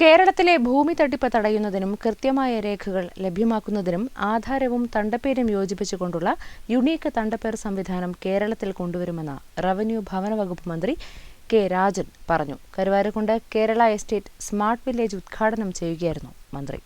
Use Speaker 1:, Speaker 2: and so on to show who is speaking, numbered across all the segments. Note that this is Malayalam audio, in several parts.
Speaker 1: കേരളത്തിലെ ഭൂമി തട്ടിപ്പ് തടയുന്നതിനും കൃത്യമായ രേഖകൾ ലഭ്യമാക്കുന്നതിനും ആധാരവും തണ്ടപ്പേരും യോജിപ്പിച്ചുകൊണ്ടുള്ള യുണീക്ക് തണ്ടപ്പേർ സംവിധാനം കേരളത്തിൽ കൊണ്ടുവരുമെന്ന് റവന്യൂ ഭവന വകുപ്പ് മന്ത്രി കെ രാജൻ പറഞ്ഞു. Karuvarakundu Kerala estate smart village ഉദ്ഘാടനം ചെയ്യുകയായിരുന്നു മന്ത്രി.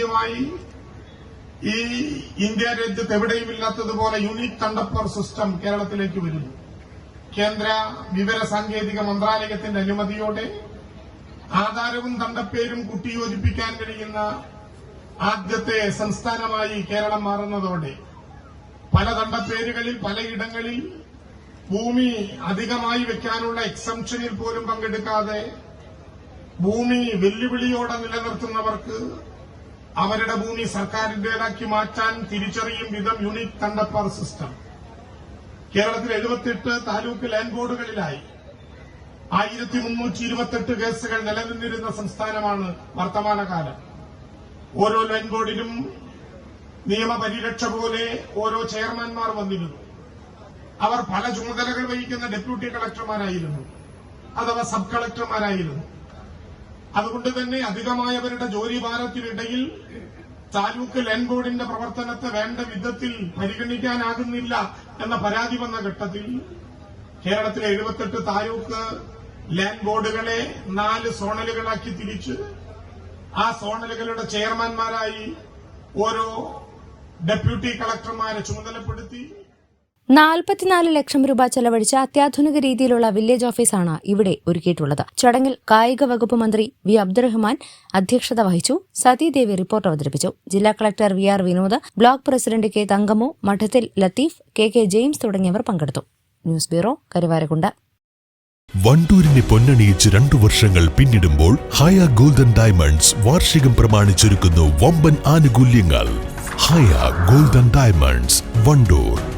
Speaker 2: ചരിത്രത്തിലാദ്യമായി ഈ ഇന്ത്യ രാജ്യത്ത് എവിടെയും ഇല്ലാത്തതുപോലെ യൂണിക് തണ്ടപ്പർ സിസ്റ്റം കേരളത്തിലേക്ക് വരുന്നു. കേന്ദ്ര വിവര സാങ്കേതിക മന്ത്രാലയത്തിന്റെ അനുമതിയോടെ ആധാരവും തണ്ടപ്പേരും കുട്ടിയോജിപ്പിക്കാൻ കഴിയുന്ന ആദ്യത്തെ സംസ്ഥാനമായി കേരളം മാറുന്നതോടെ പല തണ്ടപ്പേരുകളിൽ പലയിടങ്ങളിൽ ഭൂമി അധികമായി വെക്കാനുള്ള എക്സംഷനിൽ പോലും പങ്കെടുക്കാതെ ഭൂമി വെല്ലുവിളിയോടെ നിലനിർത്തുന്നവർക്ക് അവരുടെ ഭൂമി സർക്കാരിന്റേതാക്കി മാറ്റാൻ തിരിച്ചറിയും വിധം യൂണിക് തണ്ടപ്പർ സിസ്റ്റം. കേരളത്തിൽ എഴുപത്തെട്ട് താലൂക്ക് ലാൻഡ് ബോർഡുകളിലായി. ആയിരത്തി മുന്നൂറ്റി ഇരുപത്തെട്ട് കേസുകൾ നിലനിന്നിരുന്ന സംസ്ഥാനമാണ് വർത്തമാനകാലം. ഓരോ ലാൻഡ് ബോർഡിലും നിയമപരിരക്ഷ പോലെ ഓരോ ചെയർമാൻമാർ വന്നിരുന്നു. അവർ പല ചുമതലകൾ വഹിക്കുന്ന ഡെപ്യൂട്ടി കളക്ടർമാരായിരുന്നു. അഥവാ സബ് കളക്ടർമാരായിരുന്നു. അതുകൊണ്ട് തന്നെ അധികമായവരുടെ ജോലി ഭാരത്തിനിടയിൽ താലൂക്ക് ലാൻഡ് ബോർഡിന്റെ പ്രവർത്തനത്തെ വേണ്ട വിധത്തിൽ പരിഗണിക്കാനാകുന്നില്ല എന്ന പരാതി വന്ന ഘട്ടത്തിൽ കേരളത്തിലെ എഴുപത്തെട്ട് താലൂക്ക് ലാൻഡ് ബോർഡുകളെ നാല് സോണലുകളാക്കി തിരിച്ച് ആ സോണലുകളുടെ ചെയർമാൻമാരായി ഓരോ ഡെപ്യൂട്ടി കളക്ടർമാരെ ചുമതലപ്പെടുത്തി
Speaker 1: നാൽപ്പത്തിനാല് ലക്ഷം രൂപ ചെലവഴിച്ച അത്യാധുനിക രീതിയിലുള്ള വില്ലേജ് ഓഫീസാണ് ഇവിടെ ഒരുക്കിയിട്ടുള്ളത്. ചടങ്ങിൽ കായിക വകുപ്പ് മന്ത്രി വി. അബ്ദുറഹ്മാൻ അധ്യക്ഷത വഹിച്ചു. സതീദേവി റിപ്പോർട്ട് അവതരിപ്പിച്ചു. ജില്ലാ collector V. R. Vinod block president K. തങ്കമു Madathil Latheef K. K. James തുടങ്ങിയവർ പങ്കെടുത്തു. ന്യൂസ് ബ്യൂറോ കരുവാരക്കുണ്ട്
Speaker 3: വണ്ടൂരിനെ പൊന്നണിയിച്ച് രണ്ടു വർഷങ്ങൾ പിന്നിടുമ്പോൾ ഹയ ഗോൾഡൻ ഡയമണ്ട്സ് വാർഷികം പ്രമാണിച്ചൊരുക്കുന്നു വമ്പൻ ആനുകൂല്യങ്ങൾ. Haya golden diamonds Wandoor.